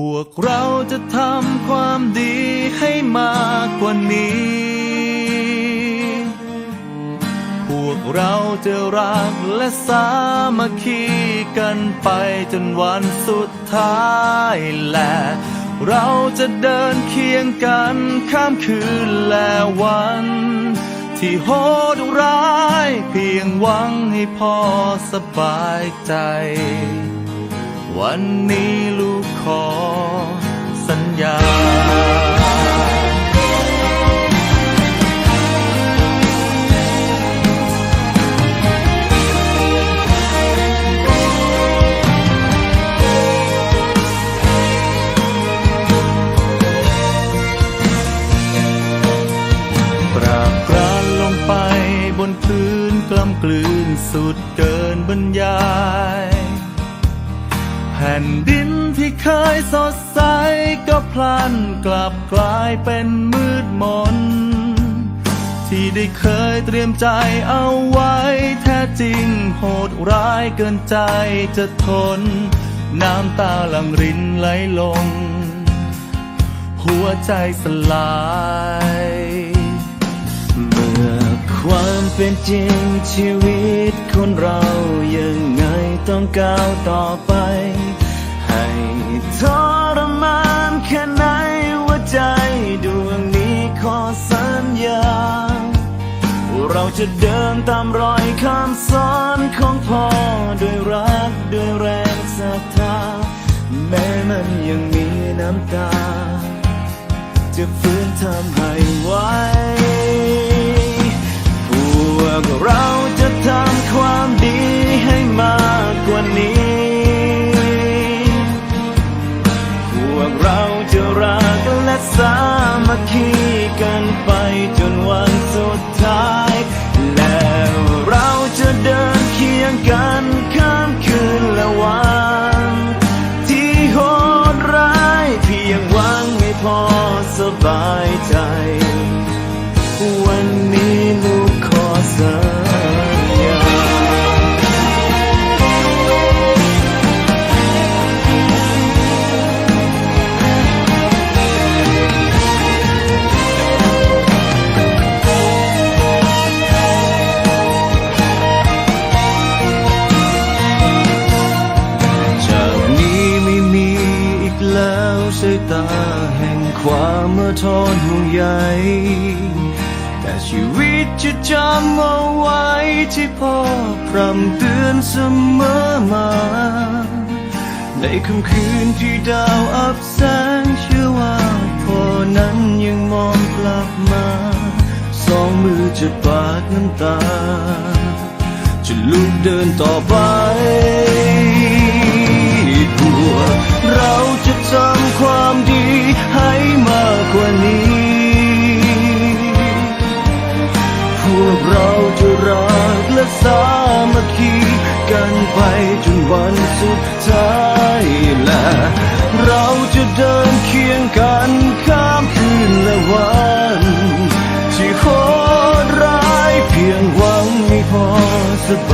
พวกเราจะทำความดีให้มากกว่านี้ พวกเราจะรักและสามัคคีกันไปจนวันสุดท้ายและเราจะเดินเคียงกันข้ามคืนและวัน ที่โหดร้ายเพียงหวังให้พ่อสบายใจ วันนี้ลูก นพื้นกล้ำกลืนสุดเกินบรรยาย แผ่นดินที่เคยสดใสก็พลันกลับกลายเป็นมืดมน ที่ได้เคยเตรียมใจเอาไว้ แท้จริงโหดร้ายเกินใจจะทน น้ำตาหลังรินไหลลง หัวใจสลาย เป็นจริงชีวิตคนเรายังไงต้องก้าวต่อไป ให้ทรมานแค่ไหนว่าใจดวงนี้ขอสัญญา เราจะเดินตามรอยคำสอนของพ่อด้วยรักด้วยแรงศรัทธา แม้มันยังมีน้ำตา จะฟื้นทำให้ไหว วกเราจะทำความดีให้มากกว่านี้ พวกเราจะรักและสามัคคีกันไปจนวันสุดท้าย นห่แต่ชีวิตจะจำเอาไว้ที่พ่อพร่ำเตือนเสมอมา ในค่ำคืนที่ดาวอับแสงเชื่อว่าพ่อนั้นยังมองกลับมา สองมือจะปาดน้ำตา จะลุกเดินต่อไปพวเราจะทำความดีให้มากกว่านี้ สามัคคีกันไปจนวันสุดท้ายและเราจะเดินเคียงกันข้ามคืนและวันที่โหดร้ายเพียงหวังไม่พอสบา